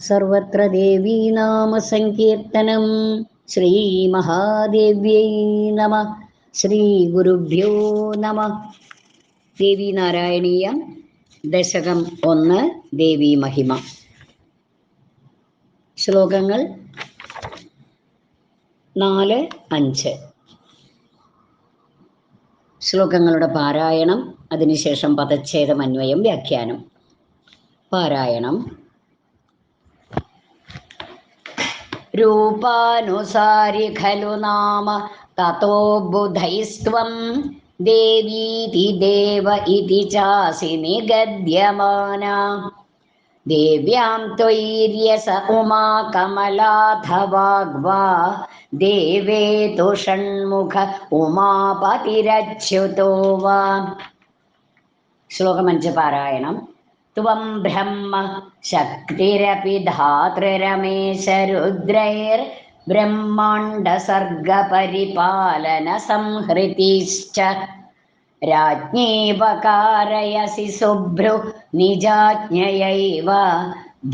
സർവത്ര ദേവീനാമസങ്കീർത്തനം ശ്രീമഹാദേവ്യൈ നമ. ശ്രീഗുരുഭ്യോ നമ. ദേവീനാരായണീയം ദശകം ഒന്ന് ദേവീ മഹിമ. ശ്ലോകങ്ങൾ നാല് അഞ്ച്. ശ്ലോകങ്ങളുടെ പാരായണം അതിനുശേഷം പദച്ഛേദം അന്വയം വ്യാഖ്യാനം. പാരായണം. രൂപാനുസാരി ഖലു നാമ തതോ ബുധൈസ്ത്വം. ദേവീതി ദേവ ഇതി ചാസി നിഗദ്യമാന. ദേവ്യാം ത്വൈര്യസ ഉമാ കമലാധവാഗ്വാ. ദേവേ തു ഷൺമുഖ ഉമാപതിരച്യുതോ വാ ശ്ലോകമഞ്ച് പാരായണം त्वं ब्रह्म शक्तिरपि धातृरमेशरुद्रैर्ब्रह्माण्डसर्गपरिपालनसंहृतिश्च राज्ञीवकारयसि शुभ्रु निजाज्ञयैव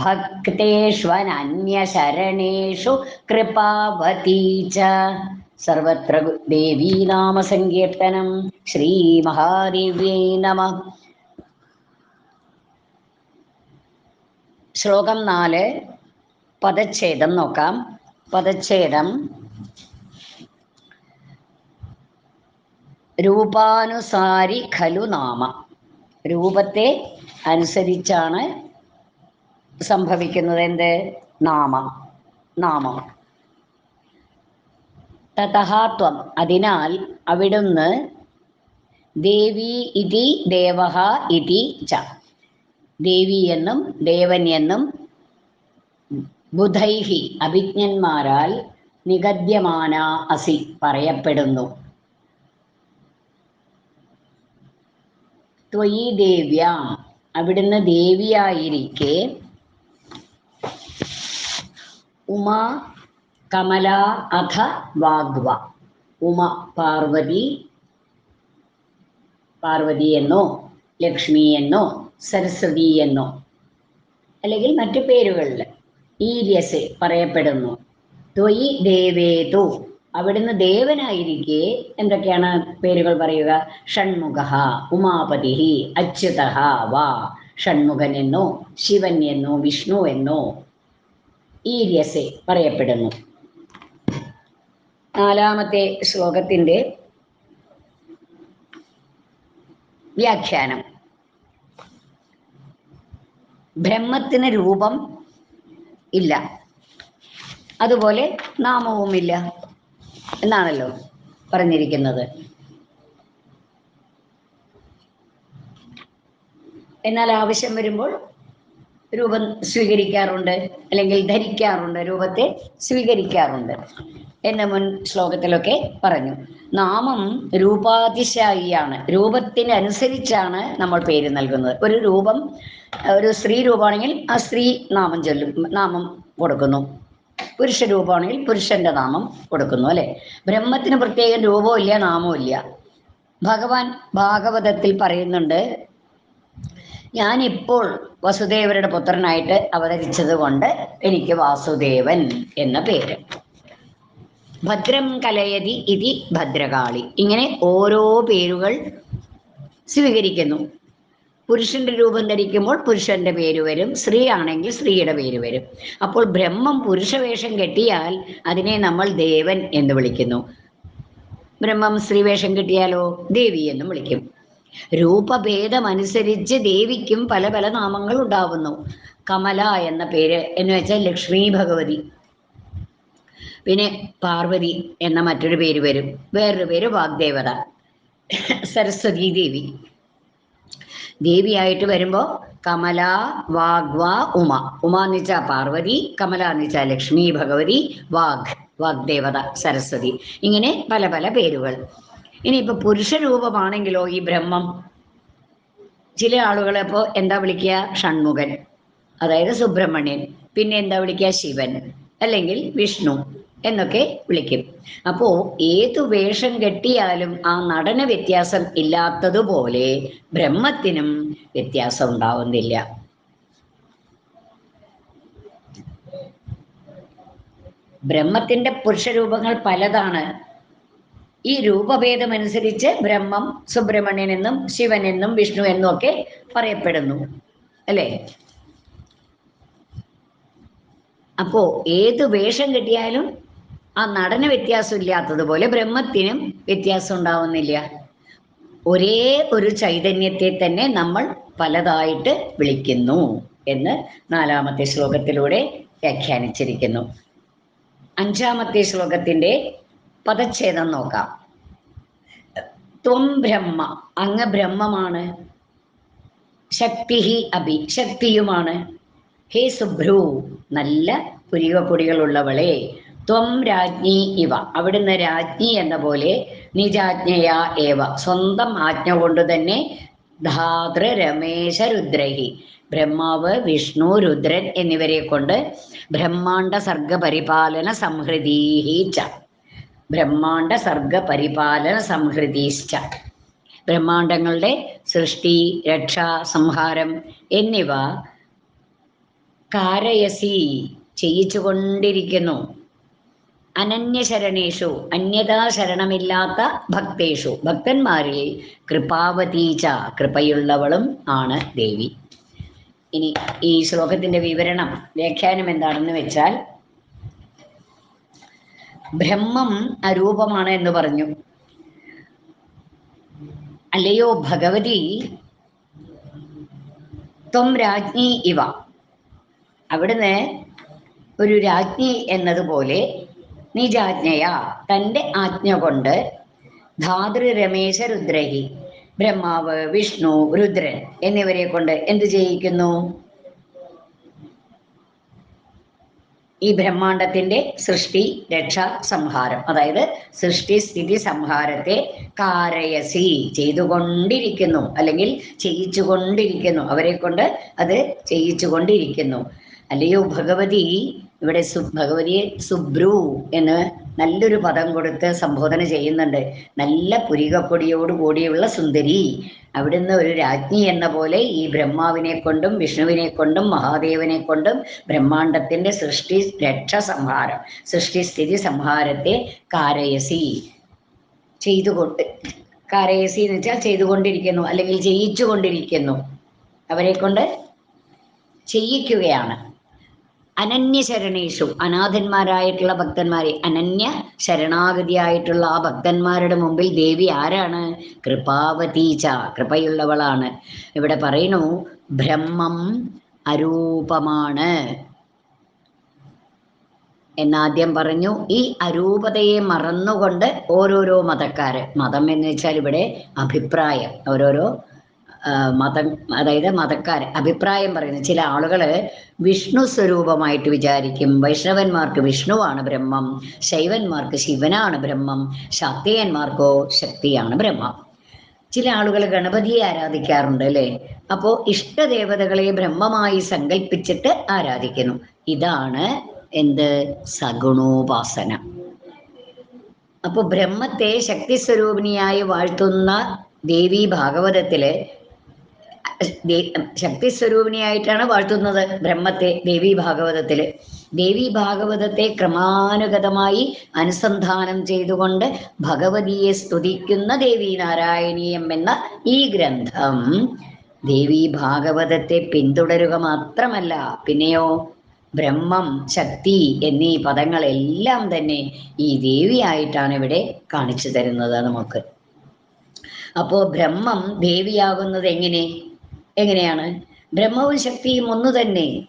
भक्तेष्वनन्यशरणेषु कृपावती च सर्वत्र देवीनामसङ्कीर्तनं श्रीमहादेव्यै नमः ശ്ലോകം നാല് പദച്ഛേദം നോക്കാം. പദച്ഛേദം. രൂപാനുസാരി ഖലു നാമ. രൂപത്തെ അനുസരിച്ചാണ് സംഭവിക്കുന്നത് എന്ത്? നാമ. നാമം. തതഹാത്വം അതിനാൽ അവിടുന്ന് ദേവി ഇതി ദേവഹ ഇതി ച. ദേവി എന്നും ദേവൻ എന്നും ബുധൈഹി അഭിജ്ഞന്മാരാൽ നിഗദ്യമാന അസി പറയപ്പെടുന്നു. ത്വയി ദേവ്യാം അവിടുന്ന് ദേവിയായിരിക്കെ ഉമാ കമല അഥ വാഗ്വ. ഉമ പാർവതി പാർവതി എന്നോ ലക്ഷ്മി എന്നോ സരസ്വതി എന്നോ അല്ലെങ്കിൽ മറ്റു പേരുകളിൽ ഈര്യസ് പറയപ്പെടുന്നു. ത്വയി ദേവേതു. അവിടുന്ന് ദേവനായിരിക്കെ എന്തൊക്കെയാണ് പേരുകൾ പറയുക? ഷൺമുഖ ഉമാപതി അച്യുത വാ. ഷൺമുഖൻ എന്നോ ശിവൻ എന്നോ വിഷ്ണു എന്നോ ഈര്യസ് പറയപ്പെടുന്നു. നാലാമത്തെ ശ്ലോകത്തിന്റെ വ്യാഖ്യാനം. ബ്രഹ്മത്തിന് രൂപം ഇല്ല. അതുപോലെ നാമവുമില്ല എന്നാണല്ലോ പറഞ്ഞിരിക്കുന്നത്. എന്നാൽ ആവശ്യം വരുമ്പോൾ രൂപം സ്വീകരിക്കാറുണ്ട് അല്ലെങ്കിൽ ധരിക്കാറുണ്ട് രൂപത്തെ സ്വീകരിക്കാറുണ്ട്. എന്ന മുൻ ശ്ലോകത്തിലൊക്കെ പറഞ്ഞു. നാമം രൂപാതിശായിയാണ്. രൂപത്തിനനുസരിച്ചാണ് നമ്മൾ പേര് നൽകുന്നത്. ഒരു രൂപം ഒരു സ്ത്രീ രൂപമാണെങ്കിൽ ആ സ്ത്രീ നാമം ചൊല്ലും നാമം കൊടുക്കുന്നു. പുരുഷ രൂപമാണെങ്കിൽ പുരുഷന്റെ നാമം കൊടുക്കുന്നു അല്ലെ? ബ്രഹ്മത്തിന് പ്രത്യേകം രൂപവും ഇല്ല നാമവും ഇല്ല ഭഗവാൻ ഭാഗവതത്തിൽ പറയുന്നുണ്ട് ഞാനിപ്പോൾ വസുദേവരുടെ പുത്രനായിട്ട് അവതരിച്ചത് കൊണ്ട് എനിക്ക് വാസുദേവൻ എന്ന പേര്. ഭദ്രം കലയതി ഇതി ഭദ്രകാളി. ഇങ്ങനെ ഓരോ പേരുകൾ സ്വീകരിക്കുന്നു. പുരുഷന്റെ രൂപം ധരിക്കുമ്പോൾ പുരുഷന്റെ പേര് വരും സ്ത്രീ ആണെങ്കിൽ സ്ത്രീയുടെ പേര് വരും. അപ്പോൾ ബ്രഹ്മം പുരുഷവേഷം കെട്ടിയാൽ അതിനെ നമ്മൾ ദേവൻ എന്ന് വിളിക്കുന്നു. ബ്രഹ്മം സ്ത്രീവേഷം കിട്ടിയാലോ? ദേവി എന്നും വിളിക്കും. രൂപഭേദമനുസരിച്ച് ദേവിക്കും പല പല നാമങ്ങൾ ഉണ്ടാവുന്നു. കമല എന്ന പേര് എന്ന് വെച്ചാൽ ലക്ഷ്മി ഭഗവതി. പിന്നെ പാർവതി എന്ന മറ്റൊരു പേര് വരും. വേറൊരു പേര് വാഗ്ദേവത. സരസ്വതി ദേവി. ദേവിയായിട്ട് വരുമ്പോൾ കമല വാഗ്വ ഉമ. ഉമ എന്ന് വെച്ചാൽ പാർവതി കമല എന്ന് വെച്ചാൽ ലക്ഷ്മി ഭഗവതി വാഗ് വാഗ്ദേവത സരസ്വതി. ഇങ്ങനെ പല പല പേരുകൾ. ഇനിയിപ്പോ പുരുഷ രൂപമാണെങ്കിലോ ഈ ബ്രഹ്മം? ചില ആളുകളെ ഇപ്പോ എന്താ വിളിക്കുക? ഷൺമുഖൻ. അതായത് സുബ്രഹ്മണ്യൻ. പിന്നെ എന്താ വിളിക്കുക? ശിവൻ. അല്ലെങ്കിൽ വിഷ്ണു എന്നൊക്കെ വിളിക്കും. അപ്പോ ഏതു വേഷം കെട്ടിയാലും ആ നടന വ്യത്യാസം ഇല്ലാത്തതുപോലെ ബ്രഹ്മത്തിനും വ്യത്യാസം ഉണ്ടാവുന്നില്ല. ബ്രഹ്മത്തിന്റെ പുരുഷരൂപങ്ങൾ പലതാണ്. ഈ രൂപഭേദമനുസരിച്ച് ബ്രഹ്മം സുബ്രഹ്മണ്യൻ എന്നും ശിവൻ എന്നും വിഷ്ണു എന്നും ഒക്കെ പറയപ്പെടുന്നു. അല്ലേ? അപ്പോ ഏത് വേഷം കിട്ടിയാലും ആ നടന് വ്യത്യാസം ഇല്ലാത്തതുപോലെ ബ്രഹ്മത്തിനും വ്യത്യാസം ഉണ്ടാവുന്നില്ല. ഒരേ ഒരു ചൈതന്യത്തെ തന്നെ നമ്മൾ പലതായിട്ട് വിളിക്കുന്നു എന്ന് നാലാമത്തെ ശ്ലോകത്തിലൂടെ വ്യാഖ്യാനിച്ചിരിക്കുന്നു. അഞ്ചാമത്തെ ശ്ലോകത്തിന്റെ പദച്ഛേദം നോക്കാം. ത്വം ബ്രഹ്മ. അങ്ങ് ബ്രഹ്മമാണ്. ശക്തി അഭി. ശക്തിയുമാണ്. ഹേ സുഭ്രു. നല്ല പുരികപ്പൊടികളുള്ളവളെ. ത്വം രാജ്ഞി ഇവ. അവിടുന്ന് രാജ്ഞി എന്ന പോലെ നിജാജ്ഞയാ ഏവ. സ്വന്തം ആജ്ഞ കൊണ്ട് തന്നെ ധാതൃ രമേശ രുദ്രഹി. ബ്രഹ്മാവ് വിഷ്ണു രുദ്രൻ എന്നിവരെ കൊണ്ട് ബ്രഹ്മാണ്ട സർഗ പരിപാലന സംഹൃതീഹി ച. ബ്രഹ്മാണ്ട സർഗ പരിപാലന സംഹൃതീശ്ച. ബ്രഹ്മാണ്ടങ്ങളുടെ സൃഷ്ടി രക്ഷ സംഹാരം എന്നിവ കാരയസി ചെയ്യിച്ചുകൊണ്ടിരിക്കുന്നു. അനന്യശരണേഷു അന്യതാ ശരണമില്ലാത്ത ഭക്തേഷു. ഭക്തന്മാരിൽ കൃപാവതീച്ച കൃപയുള്ളവളും ആണ് ദേവി. ഇനി ഈ ശ്ലോകത്തിന്റെ വിവരണം വ്യാഖ്യാനം എന്താണെന്ന് വെച്ചാൽ ബ്രഹ്മം അരൂപമാണ് എന്ന് പറഞ്ഞു. അല്ലയോ ഭഗവതി ത്വം രാജ്ഞി ഇവ. അവിടുന്ന് ഒരു രാജ്ഞി എന്നതുപോലെ നിജാജ്ഞയ. തന്റെ ആജ്ഞ കൊണ്ട് ധാതൃ രമേശ രുദ്രഹി ബ്രഹ്മാവ് വിഷ്ണു രുദ്രൻ എന്നിവരെ കൊണ്ട് എന്ത് ചെയ്യിക്കുന്നു? ഈ ബ്രഹ്മാണ്ടത്തിന്റെ സൃഷ്ടി രക്ഷ സംഹാരം. അതായത് സൃഷ്ടി സ്ഥിതി സംഹാരത്തെ കാരയസി ചെയ്തുകൊണ്ടിരിക്കുന്നു. അല്ലെങ്കിൽ ചെയ്യിച്ചുകൊണ്ടിരിക്കുന്നു. അവരെ കൊണ്ട് അത് ചെയ്യിച്ചുകൊണ്ടിരിക്കുന്നു. അല്ലയോ ഭഗവതി ഇവിടെ സു ഭഗവതിയെ സുബ്രു എന്ന് നല്ലൊരു പദം കൊടുത്ത് സംബോധന ചെയ്യുന്നുണ്ട്. നല്ല പുരികപ്പൊടിയോട് കൂടിയുള്ള സുന്ദരി. അവിടുന്ന് ഒരു രാജ്ഞി എന്ന പോലെ ഈ ബ്രഹ്മാവിനെ കൊണ്ടും വിഷ്ണുവിനെ കൊണ്ടും മഹാദേവനെ കൊണ്ടും ബ്രഹ്മാണ്ടത്തിന്റെ സൃഷ്ടി രക്ഷ സംഹാരം സൃഷ്ടി സ്ഥിതി സംഹാരത്തെ കാരയസി ചെയ്തുകൊണ്ട് കാരയസി എന്ന് വെച്ചാൽ ചെയ്തുകൊണ്ടിരിക്കുന്നു അല്ലെങ്കിൽ ചെയ്യിച്ചുകൊണ്ടിരിക്കുന്നു അവരെ കൊണ്ട് ചെയ്യിക്കുകയാണ്. അനന്യ ശരണേഷു അനാഥന്മാരായിട്ടുള്ള ഭക്തന്മാരെ. അനന്യ ശരണാഗതിയായിട്ടുള്ള ആ ഭക്തന്മാരുടെ മുമ്പിൽ ദേവി ആരാണ്? കൃപാവതീച്ച കൃപയുള്ളവളാണ്. ഇവിടെ പറയുന്നു ബ്രഹ്മം അരൂപമാണ്. എന്നാദ്യം പറഞ്ഞു ഈ അരൂപതയെ മറന്നുകൊണ്ട് ഓരോരോ മതക്കാര്. മതം എന്ന് വെച്ചാൽ ഇവിടെ അഭിപ്രായം ഓരോരോ മതം അതായത് മതക്കാര് അഭിപ്രായം പറയുന്നത് ചില ആളുകൾ വിഷ്ണു സ്വരൂപമായിട്ട് വിചാരിക്കും. വൈഷ്ണവന്മാർക്ക് വിഷ്ണുവാണ് ബ്രഹ്മം ശൈവന്മാർക്ക് ശിവനാണ് ബ്രഹ്മം ശക്തിയന്മാർക്കോ ശക്തിയാണ് ബ്രഹ്മം. ചില ആളുകൾ ഗണപതിയെ ആരാധിക്കാറുണ്ട് അല്ലേ? അപ്പോ ഇഷ്ടദേവതകളെ ബ്രഹ്മമായി സങ്കല്പിച്ചിട്ട് ആരാധിക്കുന്നു. ഇതാണ് എന്ത്? സഗുണോപാസന. അപ്പൊ ബ്രഹ്മത്തെ ശക്തി സ്വരൂപിണിയായി വാഴ്ത്തുന്ന ദേവി ഭാഗവതത്തിൽ ശക്തി സ്വരൂപിണിയായിട്ടാണ് വാഴ്ത്തുന്നത് ബ്രഹ്മത്തെ ദേവി ഭാഗവതത്തിൽ. ദേവി ഭാഗവതത്തെ ക്രമാനുഗതമായി അനുസന്ധാനം ചെയ്തുകൊണ്ട് ഭഗവതിയെ സ്തുതിക്കുന്ന ദേവി നാരായണീയം എന്ന ഈ ഗ്രന്ഥം ദേവി ഭാഗവതത്തെ പിന്തുടരുക മാത്രമല്ല പിന്നെയോ ബ്രഹ്മം ശക്തി എന്നീ പദങ്ങളെല്ലാം തന്നെ ഈ ദേവിയായിട്ടാണ് ഇവിടെ കാണിച്ചു തരുന്നത് നമുക്ക്. അപ്പോ ബ്രഹ്മം ദേവിയാകുന്നത് എങ്ങനെ? എങ്ങനെയാണ്? ബ്രഹ്മവും ശക്തിയും ഒന്ന് തന്നെ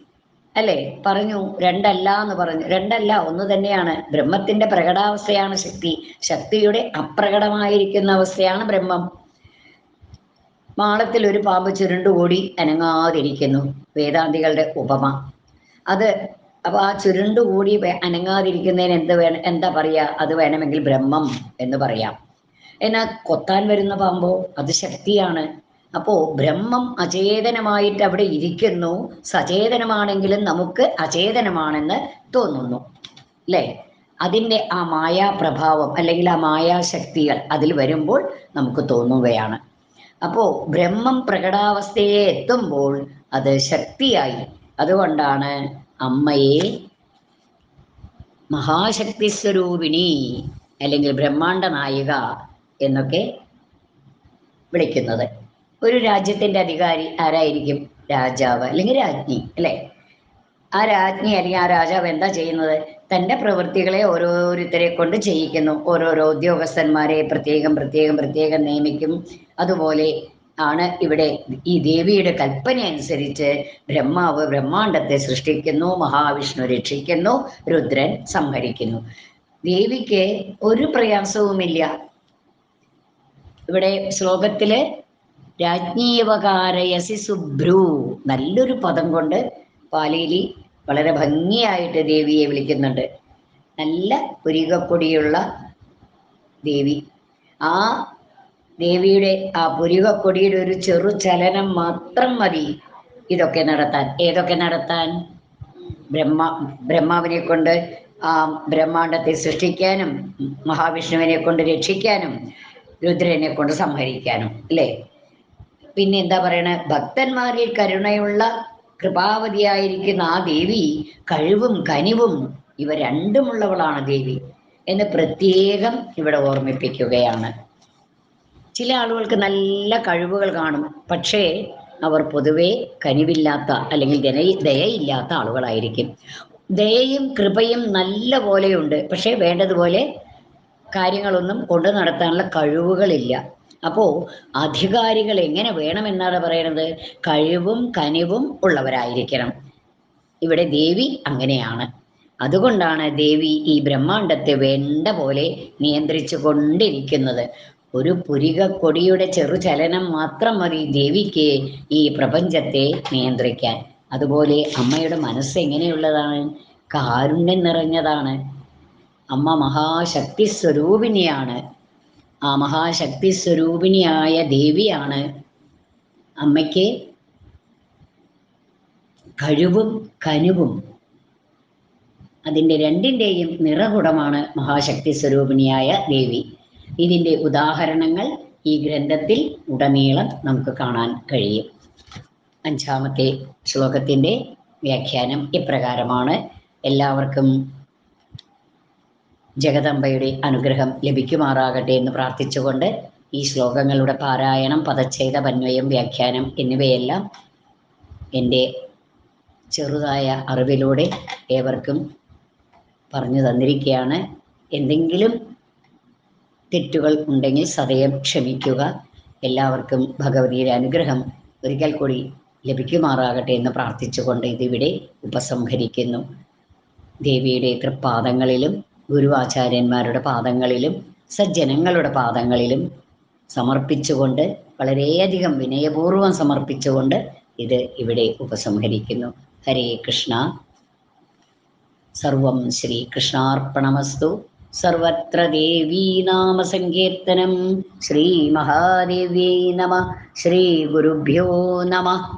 അല്ലേ? പറഞ്ഞു രണ്ടല്ല എന്ന് പറഞ്ഞു. രണ്ടല്ല ഒന്ന് തന്നെയാണ്. ബ്രഹ്മത്തിന്റെ പ്രകടാവസ്ഥയാണ് ശക്തി. ശക്തിയുടെ അപ്രകടമായിരിക്കുന്ന അവസ്ഥയാണ് ബ്രഹ്മം. മാളത്തിൽ ഒരു പാമ്പ് ചുരുണ്ടുകൂടി അനങ്ങാതിരിക്കുന്നു. വേദാന്തികളുടെ ഉപമ. അത് അപ്പൊ ആ ചുരുണ്ടുകൂടി കൂടി അനങ്ങാതിരിക്കുന്നതിന് എന്ത് വേണം എന്താ പറയാ? അത് വേണമെങ്കിൽ ബ്രഹ്മം എന്ന് പറയാം. എന്നാൽ കൊത്താൻ വരുന്ന പാമ്പോ? അത് ശക്തിയാണ്. അപ്പോ ബ്രഹ്മം അചേതനമായിട്ട് അവിടെ ഇരിക്കുന്നു. സചേതനമാണെങ്കിലും നമുക്ക് അചേതനമാണെന്ന് തോന്നുന്നു. അല്ലേ അതിന്റെ ആ മായാ പ്രഭാവം അല്ലെങ്കിൽ ആ മായാശക്തികൾ അതിൽ വരുമ്പോൾ നമുക്ക് തോന്നുകയാണ്. അപ്പോ ബ്രഹ്മം പ്രകടാവസ്ഥയെ എത്തുമ്പോൾ അത് ശക്തിയായി. അതുകൊണ്ടാണ് അമ്മയെ മഹാശക്തി സ്വരൂപിണി അല്ലെങ്കിൽ ബ്രഹ്മാണ്ട നായിക എന്നൊക്കെ വിളിക്കുന്നത്. ഒരു രാജ്യത്തിന്റെ അധികാരി ആരായിരിക്കും? രാജാവ് അല്ലെങ്കിൽ രാജ്ഞി അല്ലെ? ആ രാജ്ഞി അല്ലെങ്കിൽ ആ രാജാവ് എന്താ ചെയ്യുന്നത്? തന്റെ പ്രവൃത്തികളെ ഓരോരുത്തരെ കൊണ്ട് ചെയ്യിക്കുന്നു. ഓരോരോ ഉദ്യോഗസ്ഥന്മാരെ പ്രത്യേകം പ്രത്യേകം പ്രത്യേകം നിയമിക്കും. അതുപോലെ ആണ് ഇവിടെ ഈ ദേവിയുടെ കൽപ്പന അനുസരിച്ച് ബ്രഹ്മാവ് ബ്രഹ്മാണ്ടത്തെ സൃഷ്ടിക്കുന്നു മഹാവിഷ്ണു രക്ഷിക്കുന്നു രുദ്രൻ സംഹരിക്കുന്നു. ദേവിക്ക് ഒരു പ്രയാസവുമില്ല. ഇവിടെ ശ്ലോകത്തിൽ രാജ്ഞീവകാരയസി സുബ്രൂ. നല്ലൊരു പദം കൊണ്ട് പാലിയിലി വളരെ ഭംഗിയായിട്ട് ദേവിയെ വിളിക്കുന്നുണ്ട്. നല്ല പുരികക്കൊടിയുള്ള ദേവി. ആ ദേവിയുടെ ആ പുരികക്കൊടിയുടെ ഒരു ചെറു ചലനം മാത്രം മതി ഇതൊക്കെ നടത്താൻ. ഏതൊക്കെ നടത്താൻ? ബ്രഹ്മ ബ്രഹ്മാവിനെ കൊണ്ട് ആ ബ്രഹ്മാണ്ടത്തെ സൃഷ്ടിക്കാനും മഹാവിഷ്ണുവിനെ കൊണ്ട് രക്ഷിക്കാനും രുദ്രനെ കൊണ്ട് സംഹരിക്കാനും അല്ലേ? പിന്നെ എന്താ പറയണ? ഭക്തന്മാരിൽ കരുണയുള്ള കൃപാവതിയായിരിക്കുന്ന ആ ദേവി കഴിവും കനിവും ഇവ രണ്ടുമുള്ളവളാണ് ദേവി എന്ന് പ്രത്യേകം ഇവിടെ ഓർമ്മിപ്പിക്കുകയാണ്. ചില ആളുകൾക്ക് നല്ല കഴിവുകൾ കാണും. പക്ഷേ അവർ പൊതുവെ കനിവില്ലാത്ത അല്ലെങ്കിൽ ദയ ദയയില്ലാത്ത ആളുകളായിരിക്കും. ദയയും കൃപയും നല്ല പോലെയുണ്ട്. പക്ഷേ വേണ്ടതുപോലെ കാര്യങ്ങളൊന്നും കൊണ്ടു നടത്താനുള്ള കഴിവുകളില്ല. അപ്പോ അധികാരികൾ എങ്ങനെ വേണമെന്നാണ് പറയുന്നത് കഴിവും കനിവും ഉള്ളവരായിരിക്കണം. ഇവിടെ ദേവി അങ്ങനെയാണ്. അതുകൊണ്ടാണ് ദേവി ഈ ബ്രഹ്മാണ്ടത്തെ വേണ്ട പോലെ നിയന്ത്രിച്ചു കൊണ്ടിരിക്കുന്നത്. ഒരു പുരികക്കൊടിയുടെ ചെറുചലനം മാത്രം മതി ദേവിക്ക് ഈ പ്രപഞ്ചത്തെ നിയന്ത്രിക്കാൻ. അതുപോലെ അമ്മയുടെ മനസ്സ് എങ്ങനെയുള്ളതാണ്? കാരുണ്യം നിറഞ്ഞതാണ്. അമ്മ മഹാശക്തി സ്വരൂപിണിയാണ്. ആ മഹാശക്തി സ്വരൂപിണിയായ ദേവിയാണ് അമ്മയ്ക്ക് കഴിവും കനുവും. അതിന്റെ രണ്ടിന്റെയും നിറകുടമാണ് മഹാശക്തി സ്വരൂപിണിയായ ദേവി. ഇതിന്റെ ഉദാഹരണങ്ങൾ ഈ ഗ്രന്ഥത്തിൽ ഉടനീളം നമുക്ക് കാണാൻ കഴിയും. അഞ്ചാമത്തെ ശ്ലോകത്തിന്റെ വ്യാഖ്യാനം ഇപ്രകാരമാണ്. എല്ലാവർക്കും ജഗദംബയുടെ അനുഗ്രഹം ലഭിക്കുമാറാകട്ടെ എന്ന് പ്രാർത്ഥിച്ചുകൊണ്ട് ഈ ശ്ലോകങ്ങളുടെ പാരായണം പദച്ഛേദ പന്വയം വ്യാഖ്യാനം എന്നിവയെല്ലാം എന്റെ ചെറുതായ അറിവിലൂടെ ഏവർക്കും പറഞ്ഞു തന്നിരിക്കുകയാണ്. എന്തെങ്കിലും തെറ്റുകൾ ഉണ്ടെങ്കിൽ സദയം ക്ഷമിക്കുക. എല്ലാവർക്കും ഭഗവതിയുടെ അനുഗ്രഹം ഒരിക്കൽ കൂടി ലഭിക്കുമാറാകട്ടെ എന്ന് പ്രാർത്ഥിച്ചുകൊണ്ട് ഇതിവിടെ ഉപസംഹരിക്കുന്നു. ദേവിയുടെ തൃപ്പാദങ്ങളിലും ഗുരുവാചാര്യന്മാരുടെ പാദങ്ങളിലും സജ്ജനങ്ങളുടെ പാദങ്ങളിലും സമർപ്പിച്ചുകൊണ്ട് വളരെയധികം വിനയപൂർവം സമർപ്പിച്ചുകൊണ്ട് ഇത് ഇവിടെ ഉപസംഹരിക്കുന്നു. ഹരേ കൃഷ്ണ. സർവം ശ്രീകൃഷ്ണാർപ്പണമസ്തു. സർവത്ര ശ്രീ മഹാദേവ്യൈ നമ. ശ്രീ ഗുരുഭ്യോ നമ.